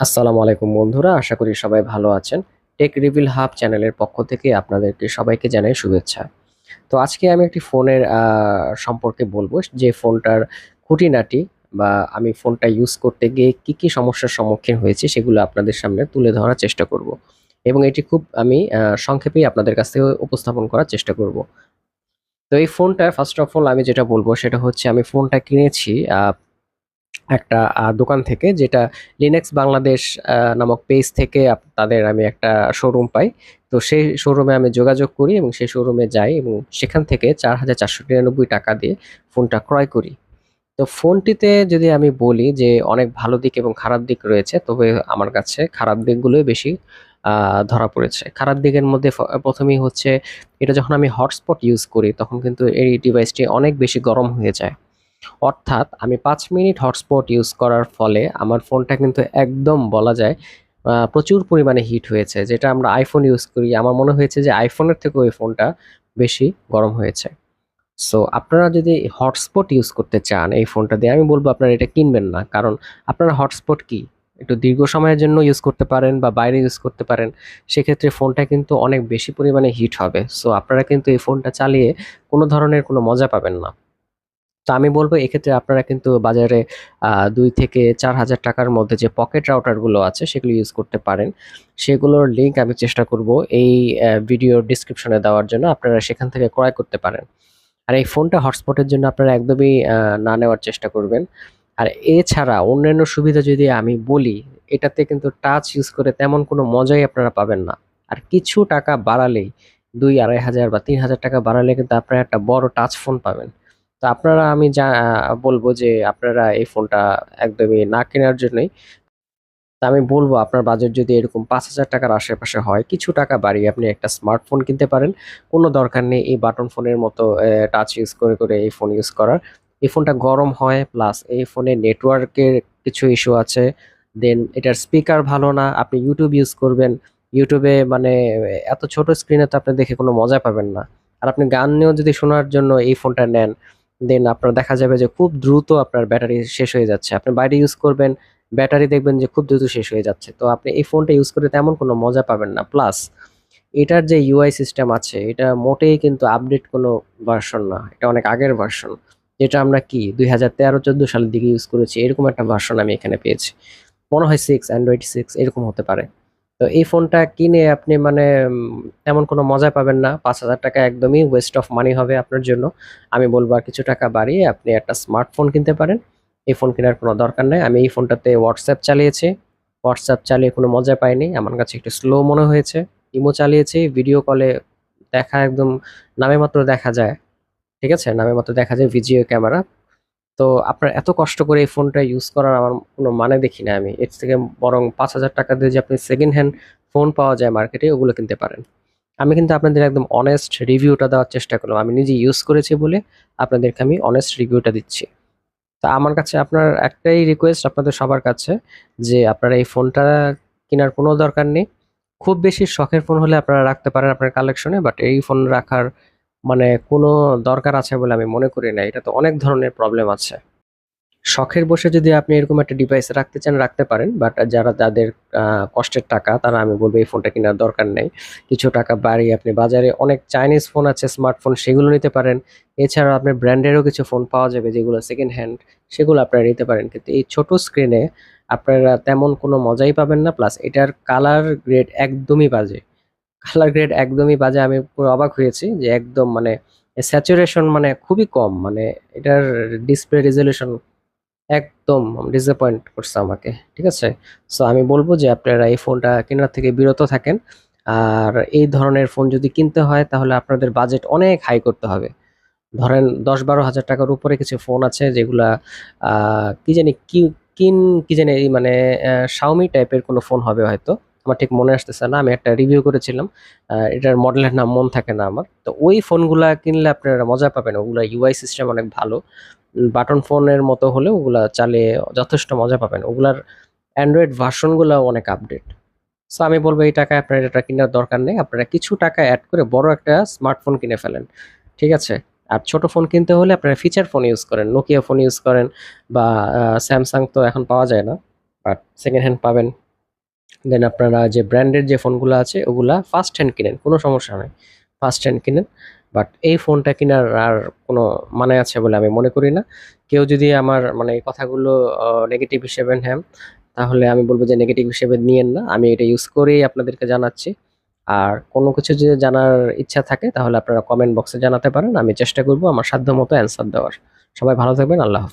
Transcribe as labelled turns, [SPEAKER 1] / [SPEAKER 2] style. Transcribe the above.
[SPEAKER 1] আসসালামু আলাইকুম বন্ধুরা, আশা করি সবাই ভালো আছেন। টেক রিভিল হাব চ্যানেলের পক্ষ থেকে আপনাদেরকে সবাইকে জানাই শুভেচ্ছা। তো আজকে আমি একটি ফোনের সম্পর্কে বলব, যে ফোনটার খুঁটিনাটি বা আমি ফোনটা ইউজ করতে গিয়ে কি কি সমস্যার সম্মুখীন হয়েছি সেগুলো আপনাদের সামনে তুলে ধরার চেষ্টা করব। এবং এটি খুব আমি সংক্ষেপেই আপনাদের কাছ থেকে উপস্থাপন করার চেষ্টা করব। তো এই ফোনটা ফার্স্ট অফ অল আমি যেটা বলব সেটা হচ্ছে আমি ফোনটা কিনেছি একটা দোকান থেকে যেটা লিনেক্স বাংলাদেশ নামক পেজ থেকে তাদের আমি একটা শোরুম পাই। তো সেই শোরুমে আমি যোগাযোগ করি এবং সেই শোরুমে যাই এবং সেখান থেকে চার হাজার চারশো নিরানব্বই টাকা দিয়ে ফোনটা ক্রয় করি। তো ফোনটিতে যদি আমি বলি যে অনেক ভালো দিক এবং খারাপ দিক রয়েছে, তবে আমার কাছে খারাপ দিকগুলোই বেশি ধরা পড়েছে। খারাপ দিকের মধ্যে প্রথমেই হচ্ছে, এটা যখন আমি হটস্পট ইউজ করি, তখন কিন্তু এই ডিভাইসটি অনেক বেশি গরম হয়ে যায়। অর্থাৎ আমি পাঁচ মিনিট হটস্পট ইউজ করার ফলে আমার ফোনটা কিন্তু একদম বলা যায় প্রচুর পরিমাণে হিট হয়েছে। যেটা আমরা আইফোন ইউজ করি, আমার মনে হয়েছে যে আইফোনের থেকেও এই ফোনটা বেশি গরম হয়েছে। সো আপনারা যদি হটস্পট ইউজ করতে চান এই ফোনটা দিয়ে, আমি বলব আপনারা এটা কিনবেন না। কারণ আপনারা হটস্পট কি? একটু দীর্ঘ সময়ের জন্য ইউজ করতে পারেন বা বাইরে ইউজ করতে পারেন, সেক্ষেত্রে ফোনটা কিন্তু অনেক বেশি পরিমাণে হিট হবে। সো আপনারা কিন্তু এই ফোনটা চালিয়ে কোনো ধরনের কোনো মজা পাবেন না। তো আমি বলব এক্ষেত্রে আপনারা কিন্তু বাজারে দুই থেকে চার হাজার টাকার মধ্যে যে পকেট রাউটারগুলো আছে সেগুলো ইউজ করতে পারেন। সেগুলোর লিঙ্ক আমি চেষ্টা করব এই ভিডিও ডিসক্রিপশনে দেওয়ার জন্য। আপনারা সেখান থেকে ক্রয় করতে পারেন। আর এই ফোনটা হটস্পটের জন্য আপনারা একদমই না নেওয়ার চেষ্টা করবেন। আর এছাড়া অন্যান্য সুবিধা যদি আমি বলি, এটাতে কিন্তু টাচ ইউজ করে তেমন কোনো মজাই আপনারা পাবেন না। আর কিছু টাকা বাড়ালেই দুই আড়াই হাজার বা তিন হাজার টাকা বাড়ালে কিন্তু আপনারা একটা বড় টাচ ফোন পাবেন। তো আপনারা আমি যা বলব যে আপনারা এই ফোনটা একদমই না কেনার জন্যই তা আমি বলব আপনার বাজেট যদি এরকম পাঁচ হাজার টাকার আশেপাশে হয়, কিছু টাকা বাড়িয়ে আপনি একটা স্মার্টফোন কিনতে পারেন। কোনো দরকার নেই এই বাটন ফোনের মতো টাচ ইউজ করে করে এই ফোন ইউজ করার। এই ফোনটা গরম হয় প্লাস এই ফোনে নেটওয়ার্কের কিছু ইস্যু আছে। দেন এটার স্পিকার ভালো না, আপনি ইউটিউব ইউজ করবেন। ইউটিউবে মানে এত ছোট স্ক্রিনে তো আপনি দেখে কোনো মজা পাবেন না। আর আপনি গান নিয়েও যদি শোনার জন্য এই ফোনটা নেন দেন আপনার দেখা যাবে যে খুব দ্রুত আপনার ব্যাটারি শেষ হয়ে যাচ্ছে। আপনি বাইরে ইউজ করবেন, ব্যাটারি দেখবেন যে খুব দ্রুত শেষ হয়ে যাচ্ছে। তো আপনি এই ফোনটা ইউজ করে তেমন কোনো মজা পাবেন না। প্লাস এটার যে ইউআই সিস্টেম আছে, এটা মোটেই কিন্তু আপডেট কোনো ভার্সন না। এটা অনেক আগের ভার্সন যেটা আমরা কি দুই হাজার তেরো, চোদ্দ সালের দিকে ইউজ করেছি। এরকম একটা ভার্সন আমি এখানে পেয়েছি। মনে হয় সিক্স অ্যান্ড্রয়েড সিক্স এরকম হতে পারে। তো এই ফোনটা কিনে আপনি মানে তেমন কোনো মজা পাবেন না। পাঁচ হাজার টাকা একদমই ওয়েস্ট অফ মানি হবে আপনার জন্য। আমি বলব আর কিছু টাকা বাড়িয়ে আপনি একটা স্মার্টফোন কিনতে পারেন। এই ফোন কেনার কোনো দরকার নেই। আমি এই ফোনটাতে হোয়াটসঅ্যাপ চালিয়েছি। হোয়াটসঅ্যাপ চালিয়ে কোনো মজা পাইনি। আমার কাছে একটু স্লো মনে হয়েছে। ইমো চালিয়েছি। ভিডিও কলে দেখা একদম নামে মাত্র দেখা যায়। ঠিক আছে? নামে মাত্র দেখা যায় ভিডিও ক্যামেরা তো আপনার এত কষ্ট করে এই ফোনটা ইউজ করার আমার কোনো মানে দেখি না আমি। এর থেকে বরং পাঁচ হাজার টাকা দিয়ে যে আপনি সেকেন্ড হ্যান্ড ফোন পাওয়া যায় মার্কেটে ওগুলো কিনতে পারেন। আমি কিন্তু আপনাদের একদম অনেস্ট রিভিউটা দেওয়ার চেষ্টা করলাম। আমি নিজে ইউজ করেছি বলে আপনাদেরকে আমি অনেস্ট রিভিউটা দিচ্ছি। তা আমার কাছে আপনার একটাই রিকোয়েস্ট আপনাদের সবার কাছে যে আপনারা এই ফোনটা কেনার কোনো দরকার নেই। খুব বেশি শখের ফোন হলে আপনারা রাখতে পারেন আপনার কালেকশনে বাট এই ফোন রাখার মানে কোনো দরকার আছে বলে আমি মনে করি না। এটা তো অনেক ধরনের প্রবলেম আছে। শখের বসে যদি আপনি এরকম একটা ডিভাইস রাখতে চান, রাখতে পারেন। বাট যারা যাদের কষ্টের টাকা, তারা আমি বলব এই ফোনটা কেনার দরকার নেই। কিছু টাকা বাড়িয়ে আপনি বাজারে অনেক চাইনিজ ফোন আছে স্মার্টফোন সেগুলো নিতে পারেন। এছাড়া আপনার ব্র্যান্ডেরও কিছু ফোন পাওয়া যাবে, যেগুলো সেকেন্ড হ্যান্ড সেগুলো আপনারা নিতে পারেন। কিন্তু এই ছোট স্ক্রিনে আপনারা তেমন কোনো মজাই পাবেন না। প্লাস এটার কালার গ্রেড একদমই বাজে। কালার গ্রেড একদমই বাজে, আমি পুরো অবাক হয়েছি যে একদম মানে স্যাচুরেশন মানে খুবই কম মানে এটার ডিসপ্লে রেজলিউশন একদম ডিসঅ্যাপয়েন্ট করছে আমাকে, ঠিক আছে? সো আমি বলব যে আপনারা এই ফোনটা কেনার থেকে বিরত থাকেন। আর এই ধরনের ফোন যদি কিনতে হয়, তাহলে আপনাদের বাজেট অনেক হাই করতে হবে। ধরেন দশ বারো হাজার টাকার উপরে কিছু ফোন আছে যেগুলা কি জানি কি কিন, কি জানি মানে শাওমি টাইপের কোনো ফোন হবে হয়তো। আমার ঠিক মনে আসতেছে না, আমি একটা রিভিউ করেছিলাম এটার মডেলের নাম মন থাকে না আমার। তো ওই ফোনগুলা কিনলে আপনারা মজা পাবেন, ওগুলা ইউআই সিস্টেম অনেক ভালো। বাটন ফোনের মতো হলে ওগুলা চালিয়ে যথেষ্ট মজা পাবেন। ওগুলার অ্যান্ড্রয়েড ভার্সনগুলো অনেক আপডেট সো আমি বলব এই টাকায় আপনার এটা কেনার দরকার নেই। আপনারা কিছু টাকা অ্যাড করে বড় একটা স্মার্টফোন কিনে ফেলেন। ঠিক আছে? আর ছোট ফোন কিনতে হলে আপনারা ফিচার ফোন ইউজ করেন। নোকিয়া ফোন ইউজ করেন বা স্যামসাং তো এখন পাওয়া যায় না বাট সেকেন্ড হ্যান্ড পাবেন। দেন আপনারা যে ব্র্যান্ডের যে ফোনগুলো আছে, ওগুলা ফার্স্ট হ্যান্ড কিনেন, কোনো সমস্যা নেই। ফার্স্ট হ্যান্ড কিনেন বাট এই ফোনটা কেনার আর কোনো মানে আছে বলে আমি মনে করি না। কেউ যদি আমার মানে এই কথাগুলো নেগেটিভ হিসেবে নেন, তাহলে আমি বলব যে নেগেটিভ হিসেবে নিয়েন না। আমি এটা ইউজ করেই আপনাদেরকে জানাচ্ছি। আর কোনো কিছু যদি জানার ইচ্ছা থাকে, তাহলে আপনারা কমেন্ট বক্সে জানাতে পারেন। আমি চেষ্টা করব আমার সাধ্য মতো অ্যান্সার দেওয়ার। সবাই ভালো থাকবেন, আল্লাহ হাফিজ।